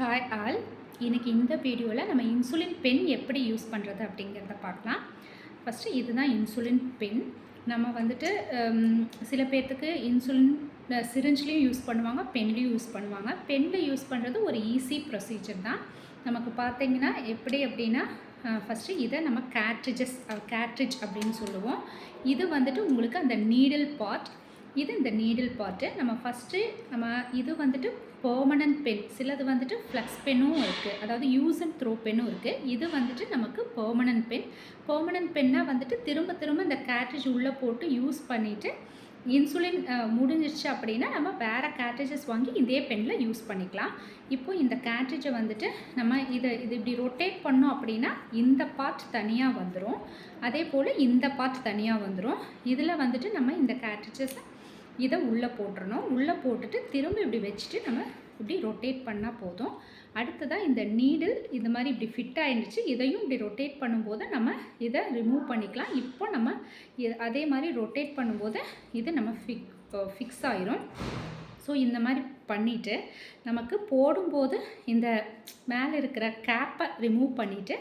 Hi all இன்றைக்கி இந்த வீடியோவில் நம்ம இன்சுலின் பென் எப்படி யூஸ் பண்ணுறது அப்படிங்கிறத பார்க்கலாம். ஃபஸ்ட்டு இதுதான் இன்சுலின் பென். நம்ம வந்துட்டு சில பேர்த்துக்கு இன்சுலின் சிரிஞ்சிலையும் யூஸ் பண்ணுவாங்க பென்லேயும் யூஸ் பண்ணுவாங்க. பெனில் யூஸ் பண்ணுறது ஒரு ஈஸி ப்ரொசீஜர் தான். நமக்கு பார்த்தீங்கன்னா எப்படி அப்படின்னா ஃபஸ்ட்டு இதை நம்ம கேட்ரிஜஸ் கேட்ரிஜ் அப்படின்னு சொல்லுவோம். இது வந்துட்டு உங்களுக்கு அந்த நீடில் பார்ட் இது இந்த நீடில் பார்ட்டு நம்ம ஃபஸ்ட்டு நம்ம இது வந்துட்டு பர்மனன்ட் பென் சிலது வந்துட்டு ஃப்ளக்ஸ் பென்னும் இருக்குது அதாவது யூஸ் அண்ட் த்ரோ பென்னும் இருக்குது இது வந்துட்டு நமக்கு பர்மனன்ட் பென் பர்மனன்ட் பென்னாக வந்துட்டு திரும்ப திரும்ப இந்த கேட்ரிஜ் உள்ளே போட்டு யூஸ் பண்ணிவிட்டு இன்சுலின் முடிஞ்சிருச்சு அப்படின்னா நம்ம வேறு கேட்ரிஜஸ் வாங்கி இதே பெனில் யூஸ் பண்ணிக்கலாம். இப்போ இந்த கேட்ரிஜை வந்துட்டு நம்ம இதை இது இப்படி ரொட்டேட் பண்ணோம் அப்படின்னா இந்த பார்ட் தனியாக வந்துடும் அதே போல் இந்த பார்ட் தனியாக வந்துடும் இதில் வந்துட்டு நம்ம இந்த கேட்ரிஜஸை இதை உள்ளே போட்டுறணும். உள்ளே போட்டுட்டு திரும்ப இப்படி வச்சுட்டு நம்ம இப்படி ரொட்டேட் பண்ணால் போதும். அடுத்ததாக இந்த நீடில் இந்த மாதிரி இப்படி ஃபிட் ஆகிடுச்சு இதையும் இப்படி ரொட்டேட் பண்ணும்போது நம்ம இதை ரிமூவ் பண்ணிக்கலாம். இப்போ நம்ம அதே மாதிரி ரொட்டேட் பண்ணும்போது இது நம்ம ஃபிக் ஃபிக்ஸ் ஆயிரும். ஸோ இந்த மாதிரி பண்ணிவிட்டு நமக்கு போடும்போது இந்த மேலே இருக்கிற கேப்பை ரிமூவ் பண்ணிவிட்டு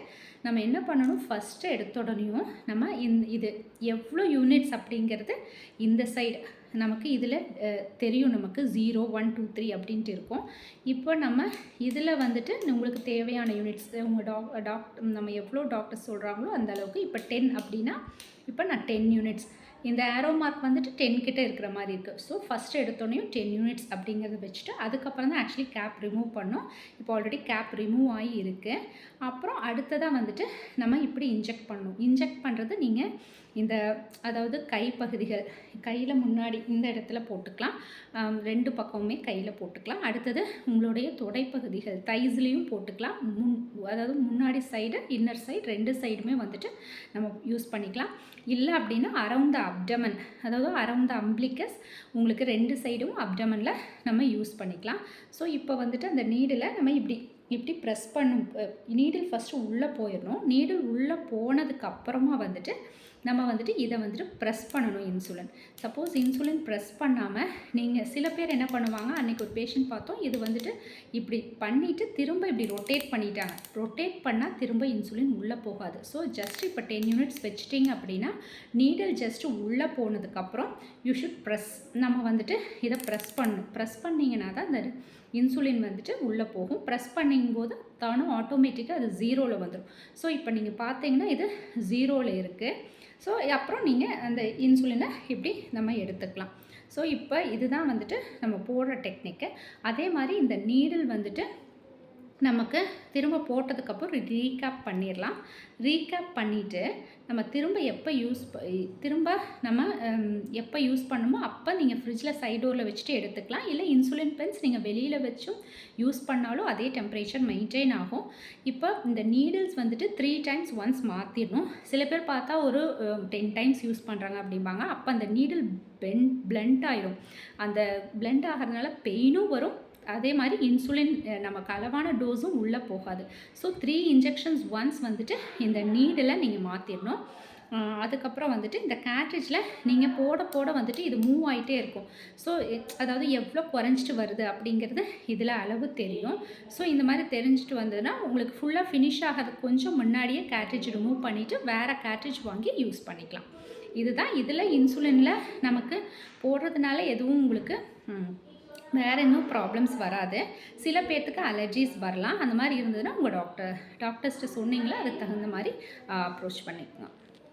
நம்ம என்ன பண்ணணும்? ஃபஸ்ட்டு எடுத்தோடனையும் நம்ம இந் இது எவ்வளோ யூனிட்ஸ் அப்படிங்கிறது இந்த சைடு நமக்கு இதில் தெரியும். நமக்கு ஜீரோ ஒன் டூ த்ரீ அப்படின்ட்டு இருக்கும். இப்போ நம்ம இதில் வந்துட்டு உங்களுக்கு தேவையான யூனிட்ஸ் உங்கள் டாக் டாக்டர் நம்ம எவ்வளோ டாக்டர்ஸ் சொல்கிறாங்களோ அந்த அளவுக்கு இப்போ டென் அப்படின்னா இப்போ நான் டென் யூனிட்ஸ் இந்த ஆரோ மார்க் வந்துட்டு டென் கிட்ட இருக்கிற மாதிரி இருக்குது ஸோ ஃபஸ்ட்டு எடுத்தோடனையும் டென் யூனிட்ஸ் அப்படிங்கிறத வச்சுட்டு அதுக்கப்புறம் தான் ஆக்சுவலி கேப் ரிமூவ் பண்ணோம். இப்போ ஆல்ரெடி கேப் ரிமூவ் ஆகி இருக்குது அப்புறம் அடுத்ததாக வந்துட்டு நம்ம இப்படி இன்ஜெக்ட் பண்ணணும் இன்ஜெக்ட் பண்ணுறது நீங்கள் இந்த அதாவது கைப்பகுதிகள் கையில் முன்னாடி இந்த இடத்துல போட்டுக்கலாம். ரெண்டு பக்கமுமே கையில் போட்டுக்கலாம். அடுத்தது உங்களுடைய தொடைப்பகுதிகள் தைஸ்லேயும் போட்டுக்கலாம். முன் அதாவது முன்னாடி சைடு இன்னர் சைடு ரெண்டு சைடுமே வந்துட்டு நம்ம யூஸ் பண்ணிக்கலாம். இல்லை அப்படின்னா அரவுண்ட் அப்டமன் அதாவது அரவுண்ட் த அம்பிளிக்கஸ் உங்களுக்கு ரெண்டு சைடும் அப்டமனில் நம்ம யூஸ் பண்ணிக்கலாம். ஸோ இப்போ வந்துட்டு அந்த நீடில் நம்ம இப்படி இப்படி ப்ரெஸ் பண்ணும் நீடில் ஃபஸ்ட்டு உள்ளே போயிடணும். நீடில் உள்ளே போனதுக்கப்புறமா வந்துட்டு நம்ம வந்துட்டு இதை வந்துட்டு ப்ரெஸ் பண்ணணும் இன்சுலின் சப்போஸ் இன்சுலின் ப்ரெஸ் பண்ணாமல் நீங்கள் சில பேர் என்ன பண்ணுவாங்க? அன்றைக்கி ஒரு பேஷண்ட் பார்த்தோம் இது வந்துட்டு இப்படி பண்ணிவிட்டு திரும்ப இப்படி ரொட்டேட் பண்ணிட்டாங்க. ரொட்டேட் பண்ணால் திரும்ப இன்சுலின் உள்ளே போகாது. ஸோ ஜஸ்ட் இப்போ டென் யூனிட்ஸ் வச்சுட்டிங்க அப்படின்னா நீடல் ஜஸ்ட் உள்ளே போனதுக்கப்புறம் யூ ஷுட் ப்ரெஸ் நம்ம வந்துட்டு இதை ப்ரெஸ் பண்ணணும் ப்ரெஸ் பண்ணிங்கன்னா தான் அந்த இன்சுலின் வந்துட்டு உள்ளே போகும். ப்ரெஸ் பண்ணும்போது தானும் ஆட்டோமேட்டிக்காக அது ஜீரோவில் வந்துடும் ஸோ இப்போ நீங்கள் பார்த்தீங்கன்னா இது ஜீரோவில் இருக்குது ஸோ அப்புறம் நீங்கள் அந்த இன்சுலினை இப்படி நம்ம எடுத்துக்கலாம். ஸோ இப்போ இதுதான் வந்துட்டு நம்ம போடுற டெக்னிக்கு அதே மாதிரி இந்த நீடில் வந்துட்டு நமக்கு திரும்ப போட்டதுக்கப்புறம் ரீகேப் பண்ணிடலாம். ரீகேப் பண்ணிவிட்டு நம்ம திரும்ப எப்போ யூஸ் திரும்ப நம்ம எப்போ யூஸ் பண்ணுமோ அப்போ நீங்கள் ஃப்ரிட்ஜில் சைடோரில் வச்சுட்டு எடுத்துக்கலாம். இல்லை இன்சுலின் பென்ஸ் நீங்கள் வெளியில் வச்சும் யூஸ் பண்ணாலும் அதே டெம்பரேச்சர் மெயின்டைன் ஆகும். இப்போ இந்த நீடில்ஸ் வந்துட்டு த்ரீ டைம்ஸ் ஒன்ஸ் மாற்றிடணும் சில பேர் பார்த்தா ஒரு டென் டைம்ஸ் யூஸ் பண்ணுறாங்க அப்படிம்பாங்க. அப்போ அந்த நீடில் பென் பிளண்ட் ஆயிரும். அந்த பிளண்ட் ஆகிறதுனால பெயினும் வரும். அதே மாதிரி இன்சுலின் நமக்கு அளவான டோஸும் உள்ளே போகாது. ஸோ த்ரீ இன்ஜெக்ஷன்ஸ் ஒன்ஸ் வந்துட்டு இந்த நீடில் நீங்கள் மாற்றிடணும் அதுக்கப்புறம் வந்துட்டு இந்த கேட்ரிஜில் நீங்கள் போட போட வந்துட்டு இது மூவ் ஆகிட்டே இருக்கும். ஸோ அதாவது எவ்வளோ குறைஞ்சிட்டு வருது அப்படிங்கிறது இதில் அளவு தெரியும். ஸோ இந்த மாதிரி தெரிஞ்சிட்டு வந்ததுன்னா உங்களுக்கு ஃபுல்லாக ஃபினிஷ் ஆகிறதுக்கு கொஞ்சம் முன்னாடியே கேட்ரிஜ் ரிமூவ் பண்ணிவிட்டு வேறு கேட்ரிஜ் வாங்கி யூஸ் பண்ணிக்கலாம். இதுதான் இதில் இன்சுலினில் நமக்கு போடுறதுனால எதுவும் உங்களுக்கு வேறு இன்னும் ப்ராப்ளம்ஸ் வராது. சில பேர்த்துக்கு அலர்ஜிஸ் வரலாம். அந்த மாதிரி இருந்ததுன்னா உங்கள் டாக்டர் டாக்டர்ஸ்ட்டு சொன்னீங்களா? அதுக்கு தகுந்த மாதிரி அப்ரோச் பண்ணிக்கலாம்